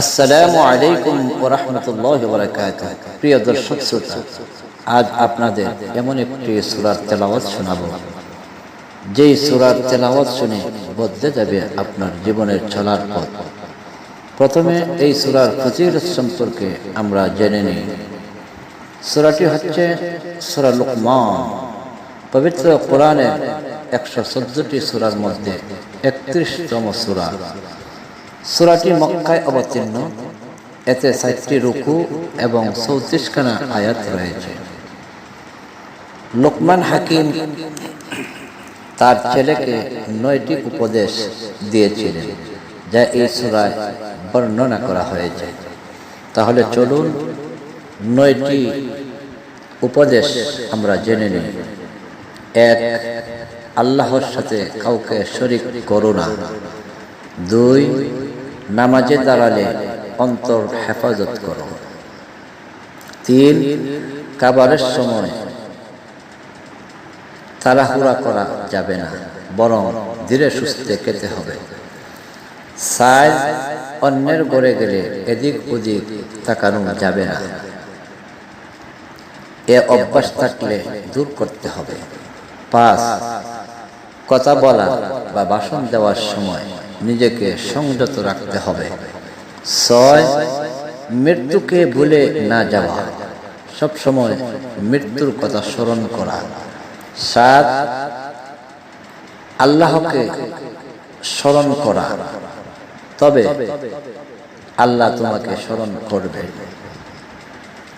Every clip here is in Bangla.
আসসালামু আলাইকুম ওরহমতুল্লাহ বরাকাত প্রিয় দর্শক শ্রোতা, আজ আপনাদের এমন একটি সুরার তেলাওয়াত শোনাব। যেই সুরার তেলাওয়াত শুনে বদলে যাবে আপনার জীবনের চলার পথ। প্রথমে এই সুরার ফজিলত সম্পর্কে আমরা জেনে নিই। সুরাটি হচ্ছে সুরা লুকমান। পবিত্র কোরআনের একশো চোদ্দটি সুরার মধ্যে একত্রিশতম সুরা। সুরাটি মক্কায় অবতীর্ণ। এতে সাতটি রুকু এবং চৌত্রিশখানা আয়াত রয়েছে। লোকমান হাকিম তার ছেলেকে নয়টি উপদেশ দিয়েছিলেন, যা এই সুরায় বর্ণনা করা হয়েছে। তাহলে চলুন নয়টি উপদেশ আমরা জেনে নিই। এক, আল্লাহর সাথে কাউকে শরিক করো না। দুই নামাজে দাঁড়ালে অন্তর হেফাজত করো। তিন, কাবারের সময় তাড়াহুড়া করা যাবে না, বরং ধীরে সুস্থে খেতে হবে। সাই অন্যের গড়ে গেলে এদিক ওদিক তাকানো যাবে না। এ অভ্যাস থাকলে দূর করতে হবে। পাঁচ, কথা বলা বা ভাষণ দেওয়ার সময় নিজেকে সংযত রাখতে হবে। ছয়, মৃত্যুকে ভুলে না যাওয়া। সব সময় মৃত্যুর কথা স্মরণ করা। সাত, আল্লাহকে স্মরণ করা। তবে আল্লাহ তোমাকে স্মরণ করবে।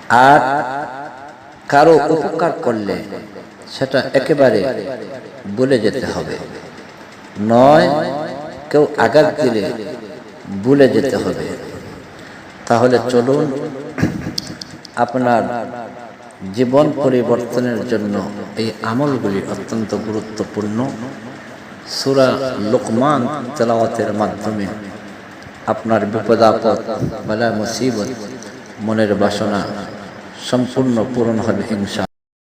আর কারও উপকার করলে সেটা একেবারে বলে যেতে হবে। নয় কেউ আঘাত দিলে ভুলে যেতে হবে। তাহলে চলুন আপনার জীবন পরিবর্তনের জন্য এই আমলগুলি অত্যন্ত গুরুত্বপূর্ণ। সুরা লোকমান তেলাওয়াতের মাধ্যমে আপনার বিপদ আপদ বেলা মুসিবত মনের বাসনা সম্পূর্ণ পূরণ হবে হিংসা